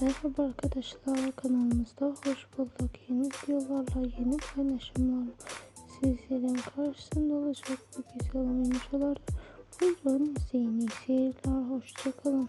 Merhaba arkadaşlar kanalımızda hoş bulduk. Yeni videolarla yeni paylaşımlarla sizlerin karşısında olacak bu güzel oyuncular. Buyurun izleyin seyirler. Hoşçakalın.